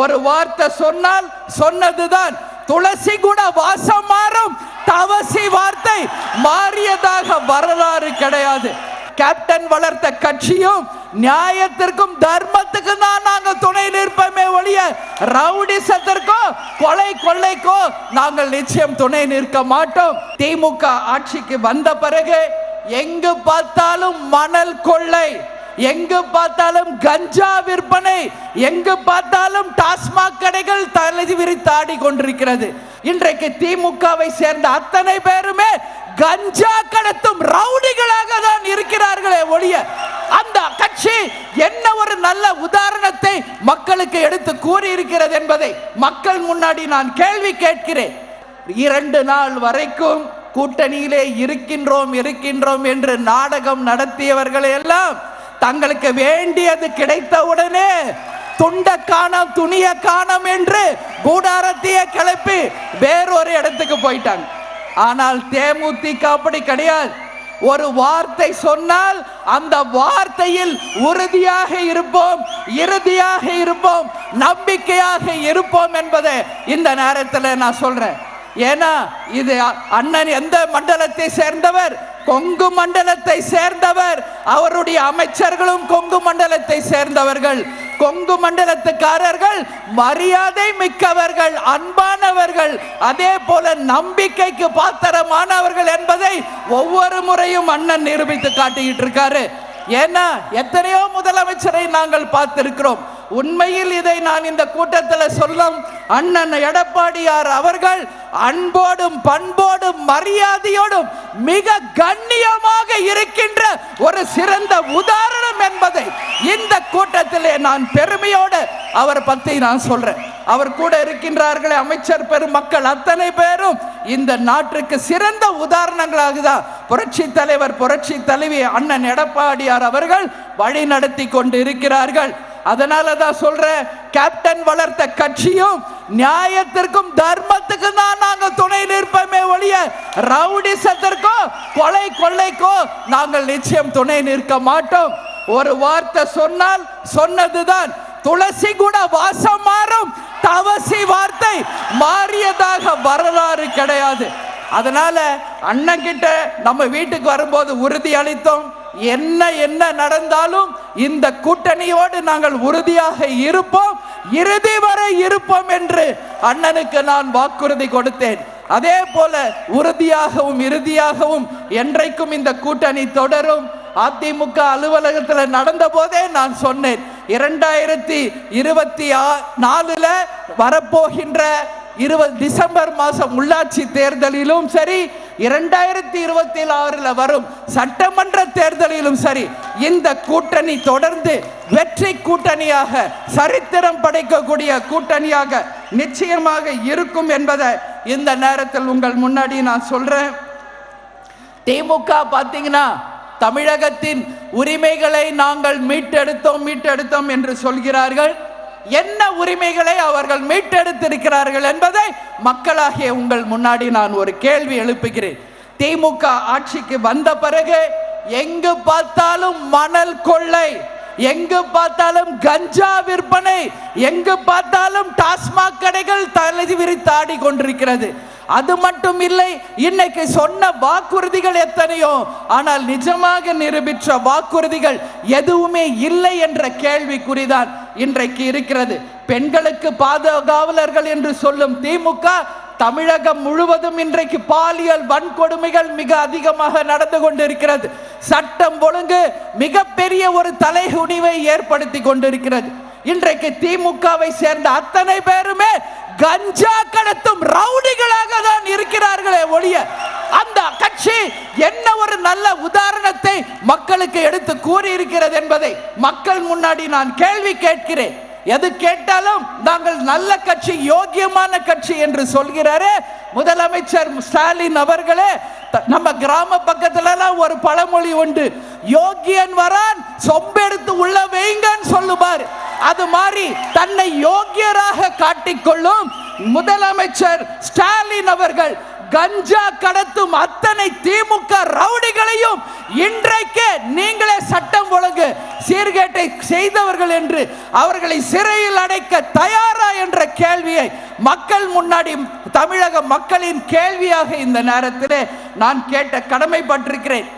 ஒரு வார்த்தை சொன்னால் சொன்னதுதான். துளசி கூட வாசம் மாறும். தவசி வார்த்தை மாறியதாக வரலாறு கிடையாது. கேப்டன் வளர்த்த கட்சியும் நியாயத்திற்கும் தர்மத்துக்கு தான் நாங்கள் துணை நிற்போமே ஒழிய ரவுடிசத்திற்கோ கொலை கொள்ளைக்கோ நாங்கள் நிச்சயம் துணை நிற்க மாட்டோம். திமுக ஆட்சிக்கு வந்த பிறகு எங்கு பார்த்தாலும் மணல் கொள்ளை எங்கு பார்த்தாலும் கஞ்சா விற்பனை எங்கு பார்த்தாலும் கடைகள் தலை விரித்தாடி கொண்டிருக்கிறது இன்றைக்கு திமுகவை சேர்ந்த அத்தனை பேருமே கஞ்சா கடத்தும் ரவுடிகளாக தான் இருக்கிறார்களே ஒழிய அந்த கட்சி என்ன ஒரு நல்ல உதாரணத்தை மக்களுக்கு எடுத்து கூறி இருக்கிறது என்பதை மக்கள் முன்னாடி நான் கேள்வி கேட்கிறேன். இரண்டு நாள் வரைக்கும் கூட்டணியிலே இருக்கின்றோம் இருக்கின்றோம் என்று நாடகம் நடத்தியவர்கள் எல்லாம் தங்களுக்கு வேண்டியது கிடைத்தவுடனே துண்ட காணம் துணிய காணம் என்று கூடாரத்தையே கிளப்பி வேறொரு இடத்துக்கு போயிட்டாங்க. ஆனால் தேமுதிக அப்படி கிடையாது. ஒரு வார்த்தை சொன்னால் அந்த வார்த்தையில் உறுதியாக இருப்போம் இறுதியாக இருப்போம் நம்பிக்கையாக இருப்போம் என்பதை இந்த நேரத்தில் நான் சொல்றேன். ஏன்னா இது அண்ணன் எந்த மண்டலத்தை சேர்ந்தவர்? கொங்கு மண்டலத்தை சேர்ந்தவர். அவருடைய அமைச்சர்களும் கொங்கு மண்டலத்தை சேர்ந்தவர்கள். கொங்கு மண்டலத்துக்காரர்கள் மரியாதை மிக்கவர்கள் அன்பானவர்கள் அதே போல நம்பிக்கைக்கு பாத்திரமானவர்கள் என்பதை ஒவ்வொரு முறையும் அண்ணன் நிரூபித்து காட்டிக்கிட்டு இருக்காரு ஏன்னா எத்தனையோ முதலமைச்சரை நாங்கள் பார்த்திருக்கிறோம். உண்மையில் இதை நான் இந்த கூட்டத்தில் சொல்லும் அண்ணன் எடப்பாடியார் அவர்கள் அன்போடும் பண்போடும் மரியாதையோடும் மிக கண்ணியமாக இருக்கின்ற ஒரு சிறந்த உதாரணம் என்பதை இந்த கூட்டத்திலே நான் பெருமையோடு அவர் பற்றி நான் சொல்றேன். அவர் கூட இருக்கின்றார்களே அமைச்சர் பெருமக்கள் அத்தனை பேரும் இந்த நாட்டுக்கு சிறந்த உதாரணங்களாக தான் புரட்சி தலைவர் புரட்சி தலைவி அண்ணன் எடப்பாடியார் அவர்கள் வழி நடத்தி கொண்டு இருக்கிறார்கள் அதனால தான் சொல்றேன் கேப்டன் வளர்த்த கட்சியும் நியாயத்திற்கும் தர்மத்துக்கும் தான் நாங்க துணை நிற்போமே ஒழிய ரவுடிசத்திற்கோ கொலை கொள்ளைக்கோ நாங்கள் நிச்சயம் துணை நிற்க மாட்டோம். ஒரு வார்த்தை சொன்னால் சொன்னதுதான் துளசி கூட வாசம் மாறும் தவசி வார்த்தை மாறியதாக வரலாறு கிடையாது. அதனால அண்ணன் கிட்ட நம்ம வீட்டுக்கு வரும்போது உறுதி அளித்தோம். என்ன என்ன நடந்தாலும் இந்த கூட்டணியோடு நாங்கள் உறுதியாக இருப்போம். இறுதி வரை இருப்போம் என்று அண்ணனுக்கு நான் வாக்குறுதி கொடுத்தேன். அதே போல உறுதியாகவும் இறுதியாகவும் என்றைக்கும் இந்த கூட்டணி தொடரும். அதிமுக அலுவலகத்தில் நடந்த போதே நான் சொன்னேன். இரண்டாயிரத்தி இருபத்தி ஆ நாலுல வரப்போகின்ற இருபது டிசம்பர் மாதம் உள்ளாட்சி தேர்தலிலும் சரி இரண்டாயிரத்தி இருபத்தி ஆறில் வரும் சட்டமன்ற தேர்தலிலும் சரி இந்த கூட்டணி தொடர்ந்து வெற்றி கூட்டணியாக சரித்திரம் படைக்கக்கூடிய கூட்டணியாக நிச்சயமாக இருக்கும் என்பதை இந்த நேரத்தில் உங்கள் முன்னாடி நான் சொல்றேன். திமுக பார்த்தீங்கன்னா தமிழகத்தின் உரிமைகளை நாங்கள் மீட்டெடுத்தோம் மீட்டெடுத்தோம் என்று சொல்கிறார்கள். என்ன உரிமைகளை அவர்கள் மீட்டெடுத்திருக்கிறார்கள் என்பதை மக்களாகிய உங்கள் முன்னாடி நான் ஒரு கேள்வி எழுப்புகிறேன். திமுக ஆட்சிக்கு வந்த பிறகு எங்கு பார்த்தாலும் மணல் கொள்ளை எங்கு பார்த்தாலும் கஞ்சா விற்பனை எங்கு பார்த்தாலும் டாஸ்மாக் கடைகள் தலை விரித்தாடி கொண்டிருக்கிறது அது மட்டும் இல்லை இன்னைக்கு சொன்ன வாக்குறுதிகள் எத்தனையோ ஆனால் நிஜமாக நிரூபித்த வாக்குறுதிகள் எதுவுமே இல்லை என்ற கேள்விக்குறிதான். இன்றைக்கு இருக்கிறது. பெண்களுக்கு பாதுகாவலர்கள் என்று சொல்லும் திமுக தமிழகம் முழுவதும் இன்றைக்கு பாலியல் வன்கொடுமைகள் மிக அதிகமாக நடந்து கொண்டிருக்கிறது. சட்டம் ஒழுங்கு மிகப்பெரிய ஒரு தலைகுனிவை ஏற்படுத்தி கொண்டிருக்கிறது. இன்றைக்கு திமுகவை சேர்ந்த அத்தனை பேருமே கஞ்சா கடத்தும் ரவுடிகளாக தான் இருக்கிறார்களே ஒழிய அந்த கட்சி என்ன ஒரு நல்ல உதாரணம் மக்களுக்கு எடுத்து கூறி இருக்கிறது என்பதை மக்கள் முன்னாடி நான் கேள்வி கேட்கிறேன். எது கேட்டாலும் நாங்கள் நல்ல கட்சி யோக்கியமான கட்சி என்று சொல்கிறாரே. முதலமைச்சர் ஸ்டாலின் அவர்களே த- நம்ம கிராம பக்கத்துல ஒரு பழமொழி உண்டு. யோக்கியன் வரான் சொம்பெடுத்து உள்ள வைங்கன்னு சொல்லுவார் அது மாதிரி தன்னை யோக்கியராக காட்டிக்கொள்ளும் முதலமைச்சர் ஸ்டாலின் அவர்கள் கஞ்சா கடத்தும் அத்தனை திமுக ரவுடிகளையும் இன்றைக்கு நீங்களே சட்டம் ஒழுங்கு சீர்கேட்டை செய்தவர்கள் என்று அவர்களை சிறையில் அடைக்க தயாரா என்ற கேள்வியை மக்கள் முன்னாடி தமிழக மக்களின் கேள்வியாக இந்த நேரத்திலே நான் கேட்ட கடமைப்பட்டிருக்கிறேன்.